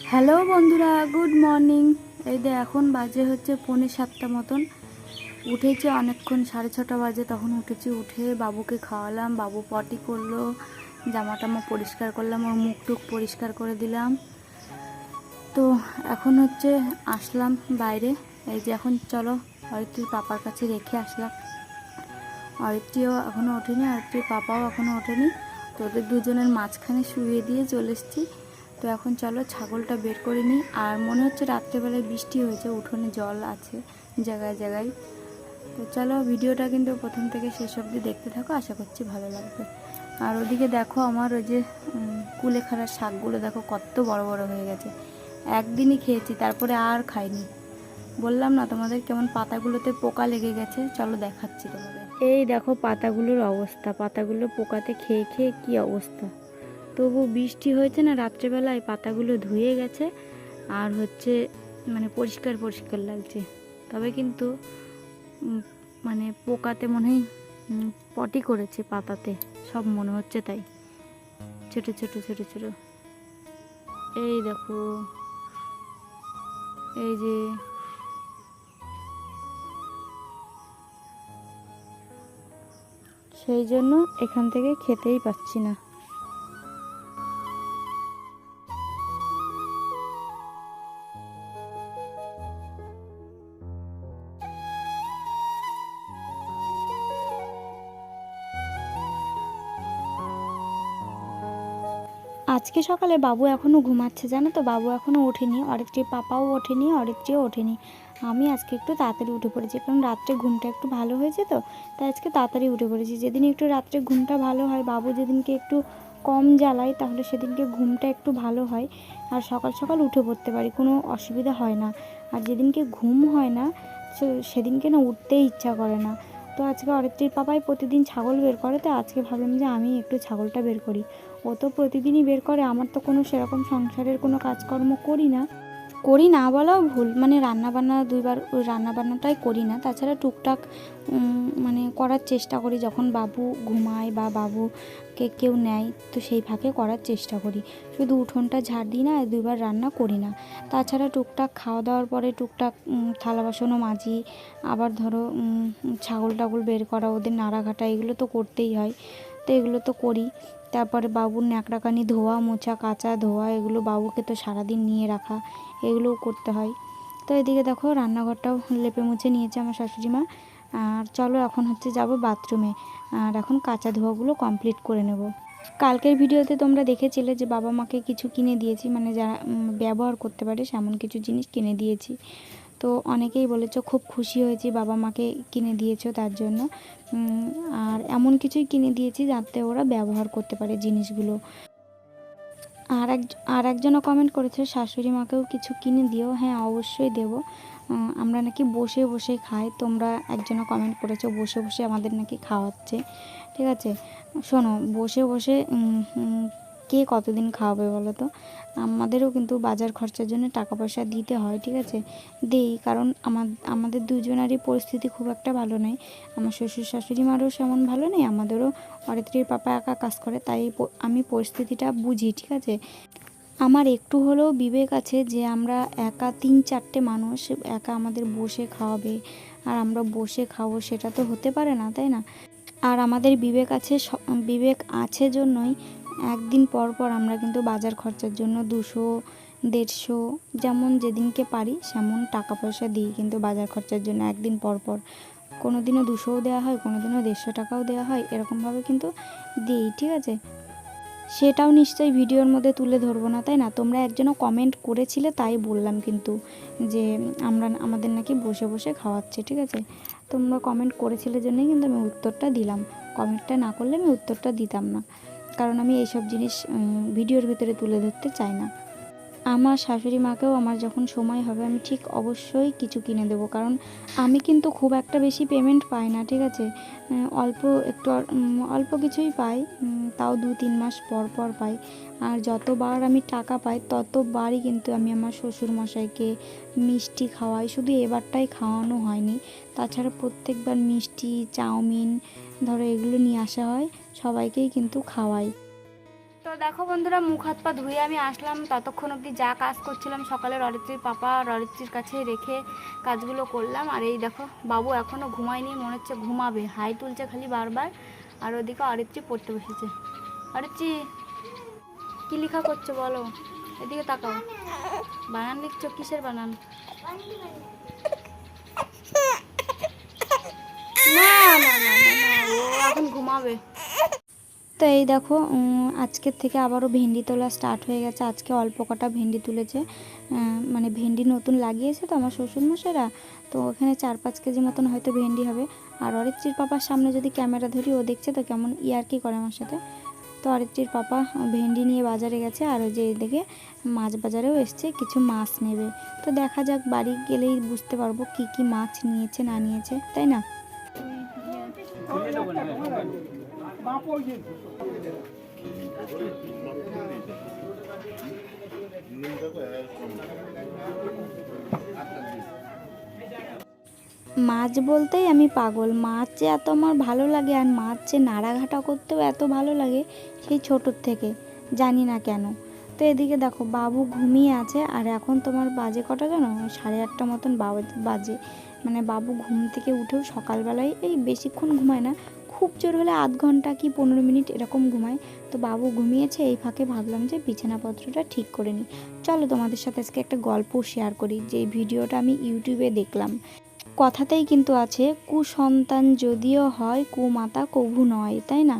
Hello বন্ধুরা, good morning. এই যে এখন বাজে হচ্ছে পৌনে সাতটা মতন। উঠেছি অনেকক্ষণ, সাড়ে ছটা বাজে, তখন উঠেছি, উঠে বাবুকে খাওয়ালাম, বাবু পটি করল জামা টামা পরিষ্কার করলাম, ওর মুখ টুক পরিষ্কার করে দিলাম। তো এখন হচ্ছে আসলাম বাইরে। এই যে এখন চলো, অরিত্রীর পাপার কাছে রেখে আসলাম। অরিত্রীও এখনও ওঠেনি, অরিত্রীর পাপাও এখনও ওঠেনি। তো ওদের দুজনের মাঝখানে শুয়ে দিয়ে চলে এসেছি। তো এখন চলো ছাগলটা বের করে নিই। আর মনে হচ্ছে রাত্রেবেলায় বৃষ্টি হয়েছে উঠোনে জল আছে জায়গায় জায়গায়। তো চলো ভিডিওটা কিন্তু প্রথম থেকে শেষ অবধি দেখতে থাকো আশা করছি ভালো লাগবে। আর ওদিকে দেখো আমার ওই যে উম, কুলেখাড়ার শাকগুলো দেখো কত বড় বড় হয়ে গেছে। একদিনই খেয়েছি তারপরে আর খাইনি। বললাম না তোমাদের কেমন পাতাগুলোতে পোকা লেগে গেছে? চলো দেখাচ্ছি তোমাদের। এই দেখো পাতাগুলোর অবস্থা পাতাগুলো পোকাতে খেয়ে খেয়ে কি অবস্থা। তবু বৃষ্টি হয়েছে না, রাত্রেবেলায় পাতাগুলো ধুয়ে গেছে আর হচ্ছে মানে পরিষ্কার পরিষ্কার লাগছে। তবে কিন্তু মানে পোকাতে মনে হয় পটি করেছে পাতাতে, সব মনে হচ্ছে তাই। ছোট ছোট ছোট ছোট। এই দেখো, এই যে সেই জন্য এখান থেকে খেতেই পাচ্ছি না। আজকে সকালে বাবু এখনও ঘুমাচ্ছে, জানো তো? বাবু এখনও ওঠেনি অরেকটির পাপাও ওঠেনি অরেকটিও ওঠেনি। আমি আজকে একটু তাড়াতাড়ি উঠে পড়েছি, কারণ রাত্রে ঘুমটা একটু ভালো হয়েছে তো, তাই আজকে তাড়াতাড়ি উঠে পড়েছি। যেদিন একটু রাত্রে ঘুমটা ভালো হয়, বাবু যেদিনকে একটু কম জ্বালায়, তাহলে সেদিনকে ঘুমটা একটু ভালো হয়। আর সকাল সকাল উঠে পড়তে পারি, কোনো অসুবিধা হয় না। আর যেদিনকে ঘুম হয় না সেদিনকে না উঠতেই ইচ্ছা করে না। তো আজকে অরিত্রীর পাপাই প্রতিদিন ছাগল বের করে, তো আজকে ভাবলাম যে আমি একটু ছাগলটা বের করি। ও তো প্রতিদিনই বের করে, আমার তো কোনো সেরকম সংসারের কোনো কাজকর্ম করি না। করি না বলাও ভুল মানে রান্না বান্না দুইবার ওই রান্না বান্নাটাই করি না। তাছাড়া টুকটাক মানে করার চেষ্টা করি, যখন বাবু ঘুমায় বা বাবুকে কেউ নেয়, তো সেই ফাঁকে করার চেষ্টা করি। শুধু উঠোনটা ঝাড় দিই না, দুইবার রান্না করি না। তাছাড়া টুকটাক খাওয়া দাওয়ার পরে টুকটাক থালা বাসনও মাজি, আবার ধরো ছাগল টাগল বের করা, ওদের নাড়াঘাটা, এগুলো তো করতেই হয়। তো এগুলো তো করি। তারপরে বাবুর ন্যাকড়াকানি ধোয়া, মোছা, কাচা ধোয়া, এগুলো বাবুকে তো সারাদিন নিয়ে রাখা, এগুলোও করতে হয়। তো এদিকে দেখো রান্নাঘরটাও লেপে মুছে নিয়েছে আমার শাশুড়ি মা আর চলো এখন হচ্ছে যাব বাথরুমে। আর এখন কাঁচা ধোয়াগুলো কমপ্লিট করে নেব। কালকের ভিডিওতে তোমরা দেখেছিলে যে বাবা মাকে কিছু কিনে দিয়েছি মানে যারা ব্যবহার করতে পারে সেমন কিছু জিনিস কিনে দিয়েছি। তো অনেকেই বলেছ, খুব খুশি হয়েছি, বাবা মাকে কিনে দিয়েছ তার জন্য। আর এমন কিছুই কিনে দিয়েছি যাতে ওরা ব্যবহার করতে পারে জিনিসগুলো। আর এক, আর একজনও কমেন্ট করেছে, শাশুড়ি মাকেও কিছু কিনে দিও। হ্যাঁ অবশ্যই দেবো। আমরা নাকি বসে বসে খাই, তোমরা একজনও কমেন্ট করেছ, বসে বসে আমাদের নাকি খাওয়াচ্ছে। ঠিক আছে? শোনো, বসে বসে কে কতদিন খাওয়াবে বলো তো আমাদেরও কিন্তু বাজার খরচার জন্য টাকা পয়সা দিতে হয়, ঠিক আছে? দেই, কারণ আমার, আমাদের দুজনারই পরিস্থিতি খুব একটা ভালো নেই আমার শ্বশুর শাশুড়ি মারও সেমন ভালো নেই, আমাদেরও অরিত্রীর পাপা একা কাজ করে, তাই আমি পরিস্থিতিটা বুঝি, ঠিক আছে? আমার একটু হলেও বিবেক আছে যে আমরা একা তিন চারটে মানুষ একা আমাদের বসে খাওয়াবে, আর আমরা বসে খাব সেটা তো হতে পারে না, তাই না? আর আমাদের বিবেক আছে বিবেক আছে জন্যই একদিন পর পর আমরা কিন্তু বাজার খরচার জন্য দুশো, দেড়শো, যেমন যেদিনকে পারি সেমন টাকা পয়সা দিই কিন্তু বাজার খরচার জন্য একদিন পর পর কোনো দিনও দুশোও দেওয়া হয় কোনো দিনও দেড়শো টাকাও দেওয়া হয়, এরকমভাবে কিন্তু দিই, ঠিক আছে? সেটাও নিশ্চয়ই ভিডিওর মধ্যে তুলে ধরবো না, তাই না? তোমরা একজনও কমেন্ট করেছিলে, তাই বললাম কিন্তু যে আমরা আমাদের নাকি বসে বসে খাওয়াচ্ছে, ঠিক আছে? তোমরা কমেন্ট করেছিলে জন্যই কিন্তু আমি উত্তরটা দিলাম। কমেন্টটা না করলে আমি উত্তরটা দিতাম না। কারণ আমি এইসব জিনিস ভিডিওর ভিতরে তুলে ধরতে চাই না। আমার শাশুড়ি মাকেও আমার যখন সময় হবে আমি ঠিক অবশ্যই কিছু কিনে দেবো। কারণ আমি কিন্তু খুব একটা বেশি পেমেন্ট পাই না, ঠিক আছে? অল্প একটু অল্প কিছুই পাই তাও দু তিন মাস পর পর পাই। আর যতবার আমি টাকা পাই, ততবারই কিন্তু আমি আমার শ্বশুর মশাইকে মিষ্টি খাওয়াই। শুধু এবারটাই খাওয়ানো হয়নি, তাছাড়া প্রত্যেকবার মিষ্টি, চাউমিন, ধরো এগুলো নিয়ে আসা হয়। সবাইকেই কিন্তু খাওয়াই। তো দেখো বন্ধুরা, মুখ হাত পা ধুয়ে আমি আসলাম। ততক্ষণ অবধি যা কাজ করছিলাম সকালে ররিত্রীর পাপা ররিত্রীর কাছে রেখে কাজগুলো করলাম। আর এই দেখো, বাবু এখনও ঘুমায়নি, মনে হচ্ছে ঘুমাবে। হাই তুলছে খালি বারবার। আর ওদিকে অরিত্রী পড়তে বসেছে। অরিত্রী, কী লেখা করছ বলো? এদিকে তাকাও। বানান লিখছো? কিসের বানান? না না না না, ও এখন ঘুমাবে। তো এই দেখো আজকের থেকে আবারও ভেন্ডি তোলা স্টার্ট হয়ে গেছে। আজকে অল্প কটা ভেন্ডি তুলেছে। মানে ভেন্ডি নতুন লাগিয়েছে তো আমার শ্বশুরমশাইরা। তো ওখানে চার পাঁচ কেজি মতন হয়তো ভেন্ডি হবে। আর অরিত্রির পাপার সামনে যদি ক্যামেরা ধরি, ও দেখছে তো কেমন ইয়ার্কি করে আমার সাথে। তো অরিত্রির পাপা ভেন্ডি নিয়ে বাজারে গেছে, আর ওই যে এদিকে মাছ বাজারেও এসছে, কিছু মাছ নেবে। তো দেখা যাক, বাড়ি গেলেই বুঝতে পারব কি কি মাছ নিয়েছে, না নিয়েছে, তাই না? মাছ বলতেই আমি পাগল। মাছ যে এত আমার ভালো লাগে আর মাছ যে নাড়াঘাটা করতেও এত ভালো লাগে সেই ছোটোর থেকে, জানি না কেন। তো এদিকে দেখো, বাবু ঘুমিয়ে আছে আর এখন তোমার বাজে কটা জানো? সাড়ে আটটা মতন বাজে। মানে বাবু ঘুম থেকে উঠেও সকালবেলায় এই বেশিক্ষণ ঘুমায় না খুব জোর হলে আধ ঘণ্টা কি পনেরো মিনিট এরকম ঘুমায়। তো বাবু ঘুমিয়েছে, এই ফাঁকে ভাবলাম যে বিছানাপত্রটা ঠিক করে নিই। চলো তোমাদের সাথে আজকে একটা গল্প শেয়ার করি, যে ভিডিওটা আমি ইউটিউবে দেখলাম। কথাতেই কিন্তু আছে, কুসন্তান যদিও হয়, কুমাতা কভু নয় তাই না?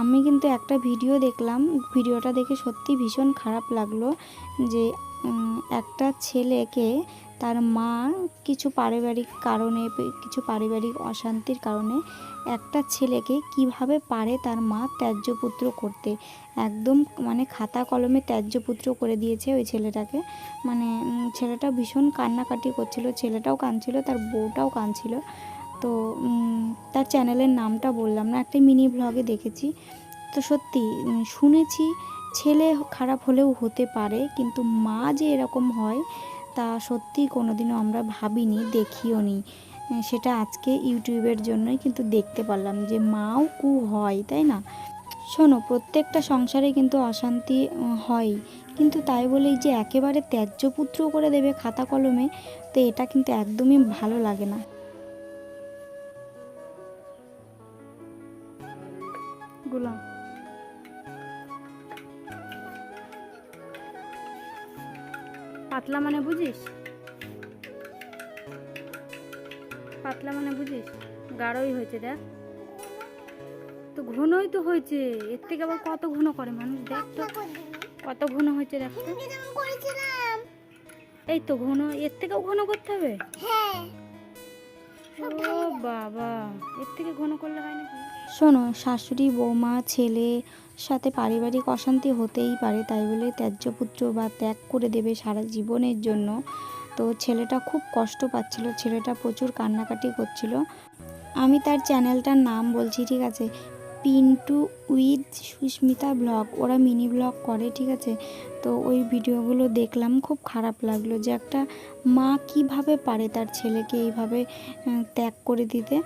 আমি কিন্তু একটা ভিডিও দেখলাম, ভিডিওটা দেখে সত্যি ভীষণ খারাপ লাগল যে একটা ছেলেকে তার মা কিছু পারিবারিক কারণে, কিছু পারিবারিক অশান্তির কারণে একটা ছেলেকে কীভাবে পারে তার মা ত্যায্যপুত্র করতে? একদম মানে খাতা কলমে ত্যায্যপুত্র করে দিয়েছে ওই ছেলেটাকে। মানে ছেলেটা ভীষণ কান্নাকাটি করছিল, ছেলেটাও কাঁদছিল, তার বউটাও কাঁদছিল। তো তার চ্যানেলের নামটা বললাম না, একটা মিনি ব্লগে দেখেছি। তো সত্যি শুনেছি ছেলে খারাপ হলেও হতে পারে, কিন্তু মা যে এরকম হয় তা সত্যি কোনোদিনও আমরা ভাবিনি, দেখিও নি। সেটা আজকে ইউটিউবের জন্যই কিন্তু দেখতে পারলাম যে মাও কু হয়, তাই না? শোনো, প্রত্যেকটা সংসারে কিন্তু অশান্তি হয় কিন্তু তাই বলেই যে একেবারে ত্যায্যপুত্র করে দেবে খাতা কলমে, তো এটা কিন্তু একদমই ভালো লাগে না। গুলাম পাতলা মানে বুঝিস? পাতলা মানে বুঝিস? গাঢ়ই হয়েছে দেখ। তো ঘনই তো হয়েছে। এর থেকে আবার কত ঘন করে মানুষ দেখ তো। কত ঘন হয়েছে দেখ তো। এই তো ঘন এর থেকেও ঘন করতে হবে? ও বাবা এর থেকে ঘন করলে হয় নাকি? শোনো, শাশুড়ি, বৌমা, ছেলে, সাথে পারিবারিক অশান্তি হতেই পারে, তাই বলে ত্যায্যপুত্র বা ত্যাগ করে দেবে সারা জীবনের জন্য। তো ছেলেটা খুব কষ্ট পাচ্ছিল, ছেলেটা প্রচুর কান্নাকাটি করছিল। আমি তার চ্যানেলটার নাম বলছি, ঠিক আছে? পিন্টু উইথ সুস্মিতা ব্লগ, ওরা মিনি ব্লগ করে, ঠিক আছে? তো ওই ভিডিওগুলো দেখলাম, খুব খারাপ লাগল যে একটা মা কীভাবে পারে তার ছেলেকে এইভাবে ত্যাগ করে দিতে?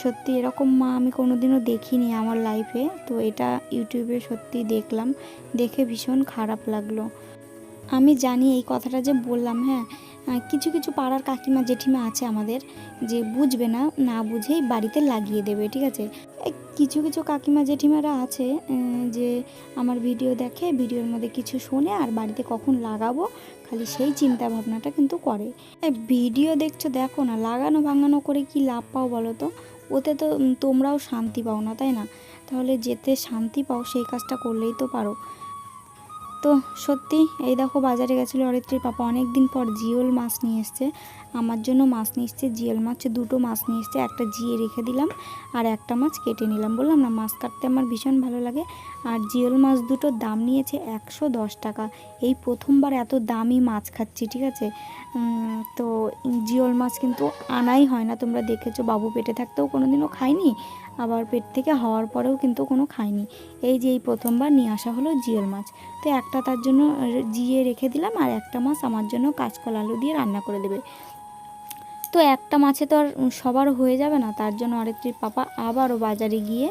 সত্যি এরকম মা আমি কোনোদিনও দেখিনি আমার লাইফে তো এটা ইউটিউবে সত্যি দেখলাম, দেখে ভীষণ খারাপ লাগল। আমি জানি এই কথাটা যে বললাম হ্যাঁ কিছু কিছু পাড়ার কাকিমা, জেঠিমা আছে আমাদের যে বুঝবে না না বুঝেই বাড়িতে লাগিয়ে দেবে, ঠিক আছে? কিছু কিছু কাকিমা, জেঠিমারা আছে যে আমার ভিডিও দেখে ভিডিওর মধ্যে কিছু শোনে আর বাড়িতে কখন লাগাবো, খালি সেই চিন্তা ভাবনাটা কিন্তু করে। ভিডিও দেখছ, দেখো না লাগানো ভাঙানো করে কি লাভ পাও বলো তো? ওতে তো তোমরাও শান্তি পাও না, তাই না? তাহলে যেতে শান্তি পাও, সেই কাজটা করলেই তো পারো। তো সত্যি, এই দেখো বাজারে গেছিল অরিত্রীর পাপা। অনেক দিন পর জিওল মাছ নিয়ে এসছে। আমার জন্য মাছ নিয়ে এসছে, জিওল মাছ, দুটো মাছ নিয়ে এসছে। একটা জিয়ে রেখে দিলাম আর একটা মাছ কেটে নিলাম। বললাম, না, মাছ কাটতে আমার ভীষণ ভালো লাগে। আর জিওল মাছ দুটোর দাম নিয়েছে একশো দশ টাকা। এই প্রথমবার এত দামি মাছ খাচ্ছি, ঠিক আছে? তো জিওল মাছ কিন্তু আনাই হয় না। তোমরা দেখেছ, বাবু পেটে থাকতেও কোনোদিনও খাইনি আবার পেট থেকে হওয়ার পরেও কিন্তু কোনো খাইনি এই যে এই প্রথমবার নিয়ে আসা হলো জিওল মাছ। তো একটা তার জন্য জিয়ে রেখে দিলাম আর একটা মাছ আমার জন্য কাঁচকলা আলু দিয়ে রান্না করে দেবে। তো একটা মাছে তো আর সবার হয়ে যাবে না, তার জন্য আরেকটির পাপা আবারও বাজারে গিয়ে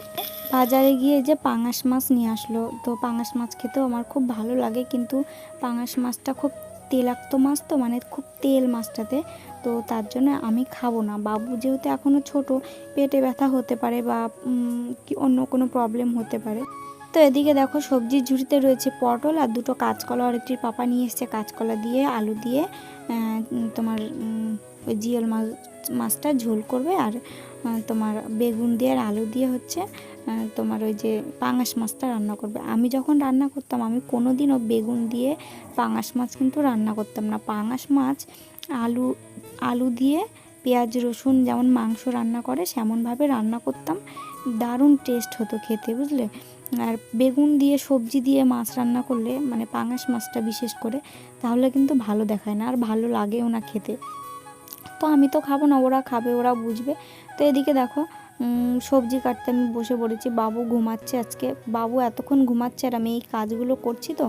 বাজারে গিয়ে যে পাঙাশ মাছ নিয়ে আসলো। তো পাঙাশ মাছ খেতেও আমার খুব ভালো লাগে, কিন্তু পাঙাশ মাছটা খুব তেলাক্ত মাছ তো মানে খুব তেল মাছটাতে, তো তার জন্য আমি খাব না। বাবু যেহেতু এখনও ছোট, পেটে ব্যথা হতে পারে বা কি অন্য কোনো প্রবলেম হতে পারে। তো এদিকে দেখো সবজির ঝুড়িতে রয়েছে পটল আর দুটো কাঁচকলা। আর একটি পাপা নিয়ে এসছে কাঁচকলা দিয়ে, আলু দিয়ে তোমার ওই জিওল মাছ, মাছটা ঝোল করবে আর তোমার বেগুন দিয়ে আর আলু দিয়ে হচ্ছে তোমার ওই যে পাঙাশ মাছটা রান্না করবে। আমি যখন রান্না করতাম, আমি কোনো দিনও বেগুন দিয়ে পাঙাশ মাছ কিন্তু রান্না করতাম না। পাঙাশ মাছ, আলু আলু দিয়ে পেঁয়াজ, রসুন যেমন মাংস রান্না করে, সেমনভাবে রান্না করতাম। দারুণ টেস্ট হতো খেতে, বুঝলে? আর বেগুন দিয়ে, সবজি দিয়ে মাছ রান্না করলে মানে পাঙাশ মাছটা বিশেষ করে, তাহলে কিন্তু ভালো দেখায় না, আর ভালো লাগেও না খেতে। তো আমি তো খাব না, ওরা খাবে, ওরা বুঝবে। তো এদিকে দেখো সবজি কাটতে আমি বসে পড়েছি। বাবু ঘুমাচ্ছে আজকে। বাবু এতক্ষণ ঘুমাচ্ছে আর আমি এই কাজগুলো করছি তো,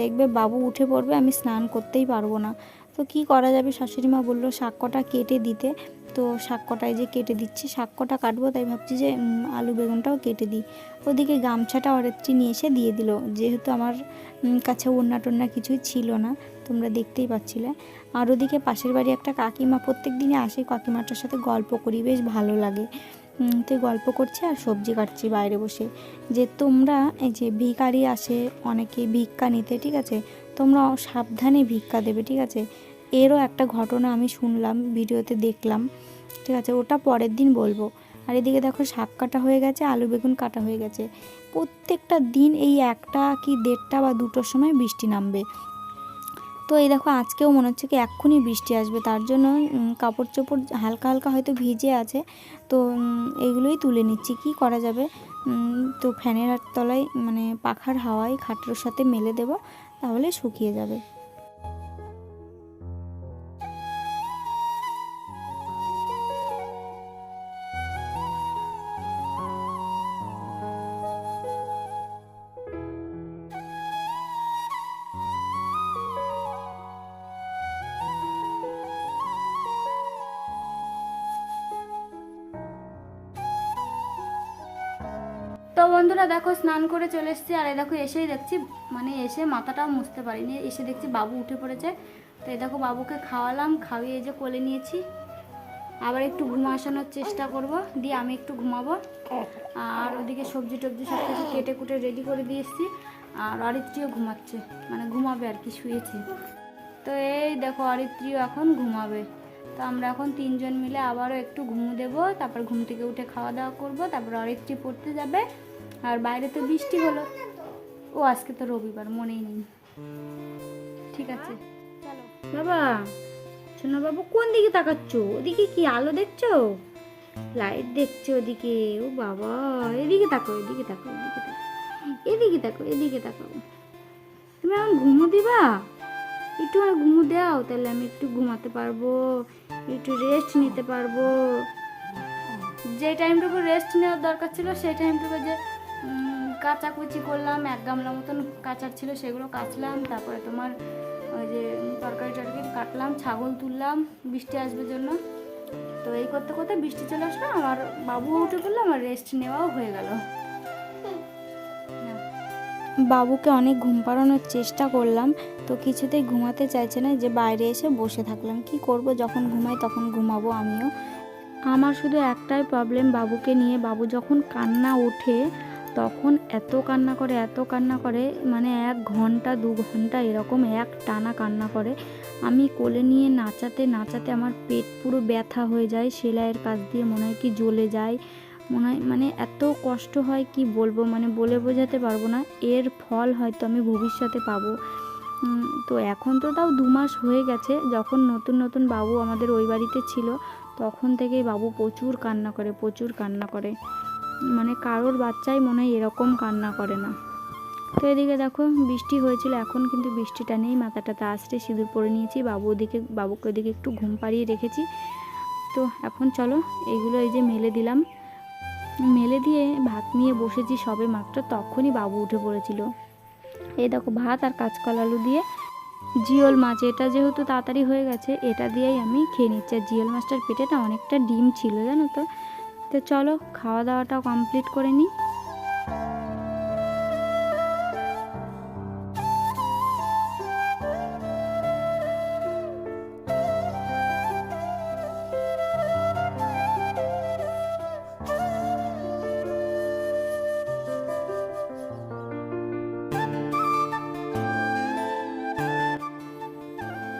দেখবে বাবু উঠে পড়বে, আমি স্নান করতেই পারব না। তো কি করা যাবে? শাশুড়ি মা বলল, শাক কটা দিতে। তো শাক কটায় যে কেটে দিচ্ছি, শাক কটা কাটবো, তাই ভাবছি যে আলু বেগুনটাও কেটে দিই। ওদিকে গামছাটা অরেত্রী নিয়ে এসে দিয়ে দিল। যেহেতু আমার কাছে ওড়না টোন্না কিছুই ছিল না তোমরা দেখতেই পাচ্ছিলে। আর ওদিকে পাশের বাড়ি একটা কাকিমা প্রত্যেক দিনে আসে, কাকিমাটার সাথে গল্প করি, বেশ ভালো লাগে। তো গল্প করছি আর সবজি কাটছি বাইরে বসে। যে তোমরা, এই যে ভিখারি আসে, অনেকে ভিক্ষা নিতে, ঠিক আছে? তোমরা সাবধানে ভিক্ষা দেবে, ঠিক আছে? এরও একটা ঘটনা আমি শুনলাম, ভিডিওতে দেখলাম, ঠিক আছে? ওটা পরের দিন বলব। আর এদিকে দেখো শাক কাটা হয়ে গেছে, আলু বেগুন কাটা হয়ে গেছে। প্রত্যেকটা দিন এই একটা কি দেড়টা বা দুটোর সময় বৃষ্টি নামবে। তো এই দেখো, আজকেও মনে হচ্ছে কি এক্ষুনি বৃষ্টি আসবে। তার জন্য কাপড় চোপড় হালকা হালকা হয়তো ভিজে আছে। তো এইগুলোই তুলে নিচ্ছি। কি করা যাবে? তো ফ্যানের তলায় মানে পাখার হাওয়ায় খাটের সাথে মেলে দেব, তাহলে শুকিয়ে যাবে। দেখো, স্নান করে চলে এসেছি, আর এই দেখো এসেই দেখছি মানে এসে মাথাটাও মুছতে পারিনি, এসে দেখছি বাবু উঠে পড়েছে। তো এই দেখো বাবুকে খাওয়ালাম, খাওয়িয়ে যে কোলে নিয়েছি। আবার একটু ঘুমাসানোর চেষ্টা করব, দিয়ে আমি একটু ঘুমাবো। আর ওদিকে সবজি টবজি সব কিছু কেটে কুটে রেডি করে দিয়ে এসেছি, আর অরিত্রীও ঘুমাচ্ছে মানে ঘুমাবে আর কি, শুয়েছে। তো এই দেখো অরিত্রীও এখন ঘুমাবে। তো আমরা এখন তিনজন মিলে আবারও একটু ঘুম দেবো, তারপর ঘুম থেকে উঠে খাওয়া দাওয়া করব, তারপর অরিত্রী পড়তে যাবে। আর বাইরে তো বৃষ্টি হলো। ও, আজকে তো রবিবার, মনেই নেই। ঠিক আছে। বাবা শোনো বাবু কোন দিকে তাকাচ্ছ? ওদিকে কি আলো দেখছ? লাইট দেখছ ওদিকে। ও বাবা, এদিকে তাকো এদিকে তাকো এদিকে তাকো এদিকে তাকো এদিকে তাকো তুমি এখন ঘুমো দিবা? একটু আর ঘুমো দাও, তাহলে আমি একটু ঘুমাতে পারব, একটু রেস্ট নিতে পারব। যে টাইমটুকু রেস্ট নেওয়ার দরকার ছিল, সেই টাইমটুকু যে কাচাকুচি করলাম, এক গামলা মতন কাচার ছিল সেগুলো কাচলাম, তারপরে তোমার ওই যে তরকারি টরকারি কাটলাম, ছাগল তুললাম, বৃষ্টি আসবে জন্য। তো এই করতে করতে বৃষ্টি চলে আসলো, আমার বাবু উঠে পড়ল, আমার রেস্ট নেওয়াও হয়ে গেল। বাবুকে অনেক ঘুম পাড়ানোর চেষ্টা করলাম, তো কিছুতেই ঘুমাতে চাইছে না, যে বাইরে এসে বসে থাকলাম। কি করব, যখন ঘুমাই তখন ঘুমাবো আমিও। আমার শুধু একটাই প্রবলেম বাবুকে নিয়ে। বাবু যখন কান্না ওঠে তখন এত কান্না করে, এত কান্না করে মানে এক ঘণ্টা, দু ঘণ্টা এরকম এক টানা কান্না করে। আমি কোলে নিয়ে নাচাতে নাচাতে আমার পেট পুরো ব্যথা হয়ে যায়, সেলাইয়ের কাজ দিয়ে মনে হয় কি জ্বলে যায়। মনে হয় মানে এত কষ্ট হয় কি বলব মানে বলে বোঝাতে পারব না। এর ফল হয়তো আমি ভবিষ্যতে পাবো। তো এখন তো তাও দু মাস হয়ে গেছে, যখন নতুন নতুন বাবু আমাদের ওই বাড়িতে ছিল, তখন থেকেই বাবু প্রচুর কান্না করে, প্রচুর কান্না করে। মানে কারোর বাচ্চাই মনে হয় এরকম কান্না করে না। তো এদিকে দেখো, বৃষ্টি হয়েছিল, এখন কিন্তু বৃষ্টিটা নেই মাথাটাতে আসতে সিঁদুর পরে নিয়েছি, বাবু ওদিকে, বাবুকে ওদিকে একটু ঘুম পাড়িয়ে রেখেছি। তো এখন চলো, এগুলো এই যে মেলে দিলাম। মেলে দিয়ে ভাত নিয়ে বসেছি সবে মাত্র, তখনই বাবু উঠে পড়েছিল। এই দেখো, ভাত আর কাঁচকলা আলু দিয়ে জিওল মাছ, এটা যেহেতু তাড়াতাড়ি হয়ে গেছে, এটা দিয়েই আমি খেয়ে নিচ্ছি। আর জিওল মাছটার পেটেটা অনেকটা ডিম ছিল, জানো তো? তো চলো খাওয়া দাওয়াটা কমপ্লিট করে নিই।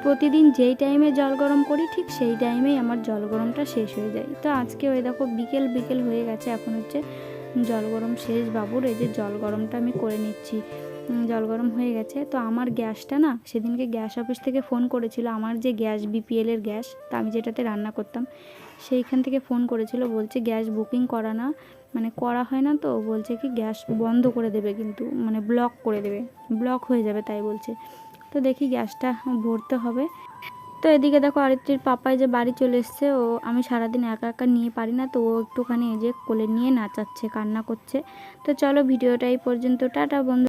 প্রতিদিন যেই টাইমে জল গরম করি, ঠিক সেই টাইমেই আমার জল গরমটা শেষ হয়ে যায়। তো আজকে ওই দেখো বিকেল বিকেল হয়ে গেছে। এখন হচ্ছে জল গরম শেষ বাবুর। এই যে জল গরমটা আমি করে নিচ্ছি। জল গরম হয়ে গেছে। তো আমার গ্যাসটা না, সেদিনকে গ্যাস অফিস থেকে ফোন করেছিল। আমার যে গ্যাস বিপিএলের গ্যাস, তা আমি যেটাতে রান্না করতাম, সেইখান থেকে ফোন করেছিল। বলছে গ্যাস বুকিং করা না। মানে করা হয় না তো। বলছে কি গ্যাস বন্ধ করে দেবে কিন্তু মানে ব্লক করে দেবে। ব্লক হয়ে যাবে তাই বলছে। তো দেখি গ্যাসটা ভরতে হবে। তো এদিকে দেখো আরেকটির পাপাই যে বাড়ি চলে এসছে, ও আমি সারাদিন একা একা নিয়ে পারি না, তো ও একটুখানি এই যে কোলে নিয়ে নাচাচ্ছে, কান্না করছে। তো চলো ভিডিওটা এই পর্যন্ত, টাটা বন্ধু।